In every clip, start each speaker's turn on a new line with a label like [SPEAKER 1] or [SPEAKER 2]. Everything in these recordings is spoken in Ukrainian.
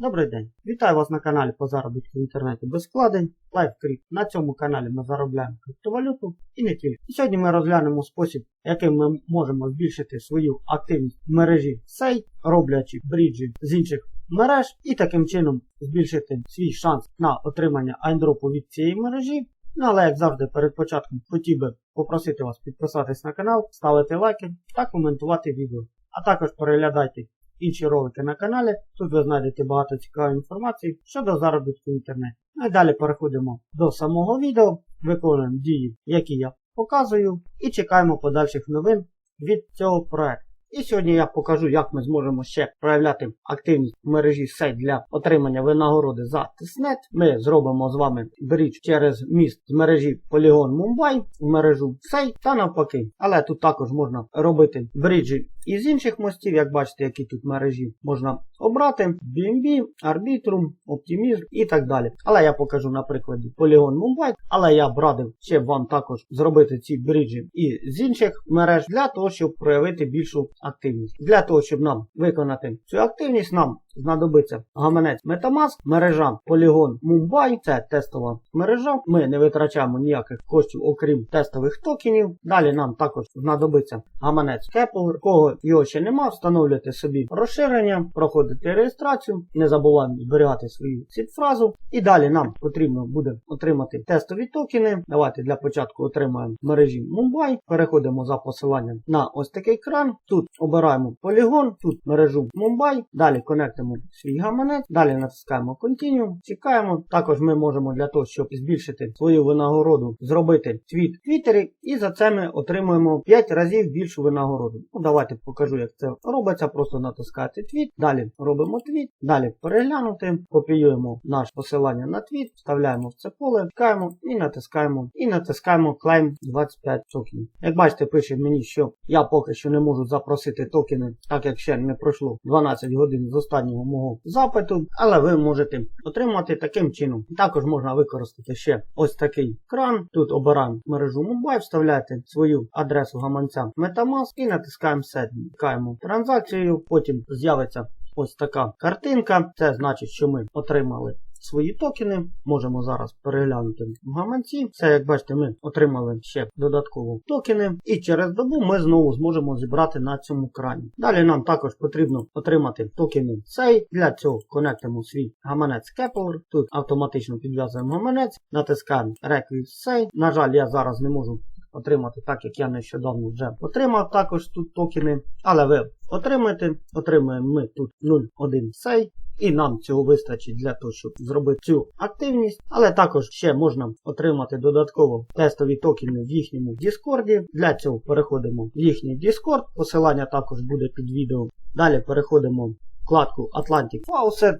[SPEAKER 1] Добрий день! Вітаю вас на каналі по заробітку в інтернеті без вкладень. LiveCrypt. На цьому каналі ми заробляємо криптовалюту і не тільки. І сьогодні ми розглянемо спосіб, яким ми можемо збільшити свою активність в мережі SEI, роблячи бріджі з інших мереж, і таким чином збільшити свій шанс на отримання айндропу від цієї мережі. Ну, але як завжди, перед початком хотів би попросити вас підписатись на канал, ставити лайки та коментувати відео. А також переглядайте інші ролики на каналі. Тут ви знайдете багато цікавої інформації щодо заробітку в інтернеті. Ну і далі переходимо до самого відео, виконуємо дії, які я показую, і чекаємо подальших новин від цього проекту. І сьогодні я покажу, як ми зможемо ще проявляти активність в мережі сайт для отримання винагороди за тиснет. Ми зробимо з вами брідж через міст з мережі Polygon Mumbai в мережу Сей та навпаки. Але тут також можна робити бриджі із інших мостів, як бачите, які тут мережі можна обрати. BNB, Arbitrum, Optimism і так далі. Але я покажу на прикладі Polygon Mumbai. Але я б радив ще вам також зробити ці бриджі і з інших мереж для того, щоб проявити більшу активність. Для того, щоб нам виконати цю активність, нам знадобиться гаманець Metamask, мережа Polygon Mumbai, це тестова мережа. Ми не витрачаємо ніяких коштів, окрім тестових токенів. Далі нам також знадобиться гаманець Kepler. Кого його ще нема, встановлюєте собі розширення, проходите реєстрацію, не забуваємо зберігати свою сітфразу. І далі нам потрібно буде отримати тестові токени. Давайте для початку отримаємо мережі Mumbai. Переходимо за посиланням на ось такий кран. Тут обираємо полігон, тут мережу Mumbai. Далі конектимо свій гаманець, далі натискаємо Continue, чекаємо. Також ми можемо для того, щоб збільшити свою винагороду, зробити твіт в Твіттері, і за це ми отримуємо 5 разів більшу винагороду. Ну, Давайте покажу, як це робиться. Просто натискаєте твіт, далі робимо твіт, далі переглянути, копіюємо наше посилання на твіт, вставляємо в це поле, чекаємо і натискаємо. І натискаємо Claim 25 токенів. Як бачите, пише мені, що я поки що не можу запросити токени, так як ще не пройшло 12 годин з останнього мого запиту, але ви можете отримати таким чином. Також можна використати ще ось такий кран. Тут обираємо мережу Mumbai, вставляєте свою адресу гаманця Metamask і натискаємо Set. Чекаємо транзакцію, потім з'явиться ось така картинка. Це значить, що ми отримали. Свої токени можемо зараз переглянути в гаманці. Це, як бачите, ми отримали ще додатково токени, і через добу ми знову зможемо зібрати на цьому крані. Далі нам також потрібно отримати токени цей. Для цього конектимо свій гаманець Kepler. Тут автоматично підв'язуємо гаманець, натискаємо Request Say. На жаль, я зараз не можу отримати, так як я нещодавно вже отримав також тут токени. Але ви отримаєте, отримуємо ми тут 0,1 сей. І нам цього вистачить для того, щоб зробити цю активність. Але також ще можна отримати додатково тестові токени в їхньому Діскорді. Для цього переходимо в їхній Discord. Посилання також буде під відео. Далі переходимо в вкладку Atlantic Faucet.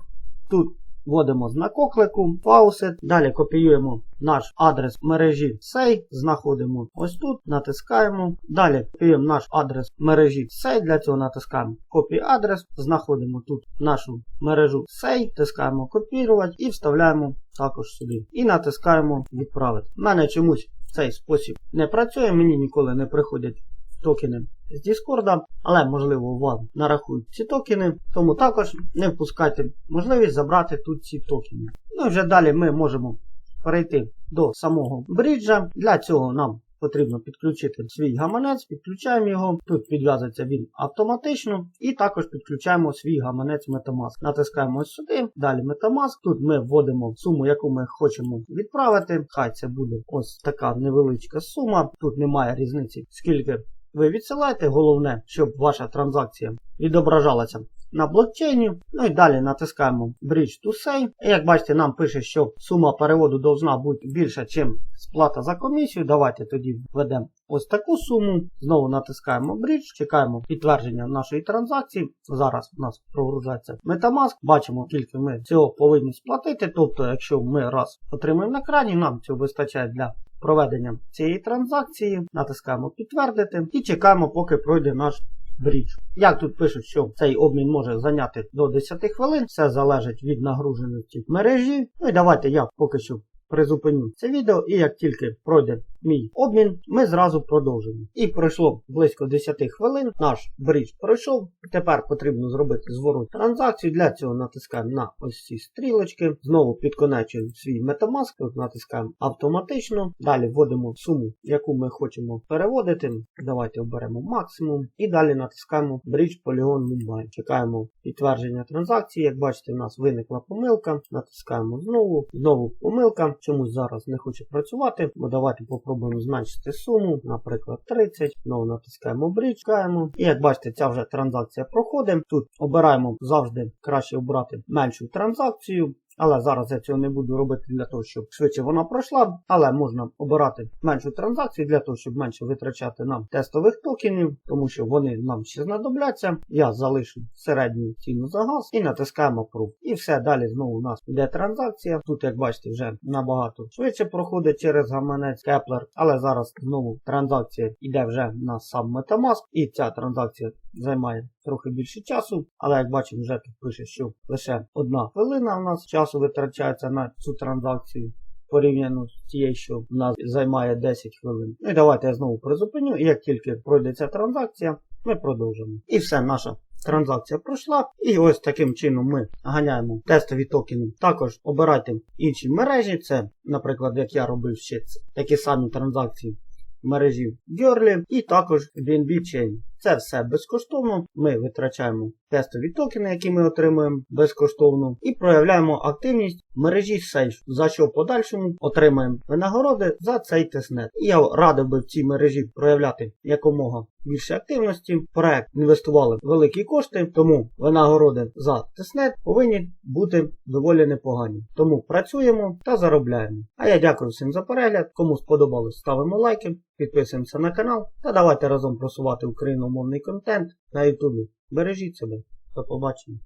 [SPEAKER 1] Тут вводимо знак оклику, Faucet. Далі копіюємо наш адрес мережі Сей, знаходимо ось тут, натискаємо. Далі копіюємо наш адрес мережі Сей. Для цього натискаємо Copy адрес, знаходимо тут нашу мережу Сей, тискаємо копірувати і вставляємо також сюди. І натискаємо відправити. У мене чомусь цей спосіб не працює, мені ніколи не приходять токени з Діскорда, але можливо вам нарахують ці токени, тому також не впускайте можливість забрати тут ці токени. Ну і вже далі ми можемо перейти до самого бріджа. Для цього нам потрібно підключити свій гаманець, підключаємо його. Тут підв'язується він автоматично. І також підключаємо свій гаманець Metamask. Натискаємо ось сюди, далі Metamask. Тут ми вводимо суму, яку ми хочемо відправити. Хай це буде ось така невеличка сума. Тут немає різниці, скільки ви відсилаєте. Головне, щоб ваша транзакція відображалася на блокчейні. Ну і далі натискаємо Bridge to Say. І як бачите, нам пише, що сума переводу должна бути більша, ніж сплата за комісію. Давайте тоді введемо ось таку суму. Знову натискаємо Bridge, чекаємо підтвердження нашої транзакції. Зараз у нас прогружається Metamask. Бачимо, скільки ми цього повинні сплатити. Тобто, якщо ми раз отримаємо на крані, нам цього вистачає для проведення цієї транзакції. Натискаємо підтвердити і чекаємо, поки пройде наш брідж. Як тут пишуть, що цей обмін може зайняти до 10 хвилин, все залежить від нагруженості мережі. Ну і давайте я поки що призупиню це відео, і як тільки пройде мій обмін, ми зразу продовжимо. І пройшло близько 10 хвилин. Наш брідж пройшов. Тепер потрібно зробити зворот транзакцію. Для цього натискаємо на ось ці стрілочки. Знову підконечуємо свій Metamask, натискаємо автоматично. Далі вводимо суму, яку ми хочемо переводити. Давайте оберемо максимум. І далі натискаємо Bridge Polygon Mobile. Чекаємо підтвердження транзакції. Як бачите, у нас виникла помилка. Натискаємо знову. Знову помилка. Чомусь зараз не хоче працювати. Бо давайте попробуємо зменшити суму, наприклад, 30. Знову натискаємо чекаємо. І як бачите, ця вже транзакція проходить. Тут обираємо завжди краще обрати меншу транзакцію. Але зараз я цього не буду робити для того, щоб швидше вона пройшла. Але можна обирати меншу транзакцію для того, щоб менше витрачати нам тестових токенів, тому що вони нам ще знадобляться. Я залишу середню ціну за газ і натискаємо Approve. І все, далі знову у нас йде транзакція. Тут, як бачите, вже набагато швидше проходить через гаманець Kepler, але зараз знову транзакція йде вже на сам Metamask, і ця транзакція займає трохи більше часу, але як бачимо, вже тут пише, що лише одна хвилина у нас часу витрачається на цю транзакцію. Порівняно з тією, що в нас займає 10 хвилин. Ну і давайте я знову призупиню, і як тільки пройде ця транзакція, ми продовжимо. І все, наша транзакція пройшла. І ось таким чином ми ганяємо тестові токени. Також обирайте інші мережі. Це, наприклад, як я робив ще такі самі транзакції в мережі Gurley і також BNB Chain. Це все безкоштовно. Ми витрачаємо тестові токени, які ми отримуємо безкоштовно, і проявляємо активність в мережі Sage, за що в подальшому отримаємо винагороди за цей тестнет. І я радив би в цій мережі проявляти якомога більше активності. Проект інвестували великі кошти, тому винагороди за тестнет повинні бути доволі непогані. Тому працюємо та заробляємо. А я дякую всім за перегляд. Кому сподобалось, ставимо лайки, підписуємося на канал та давайте разом просувати україномовний контент на Ютубі. Бережіть себе. До побачення.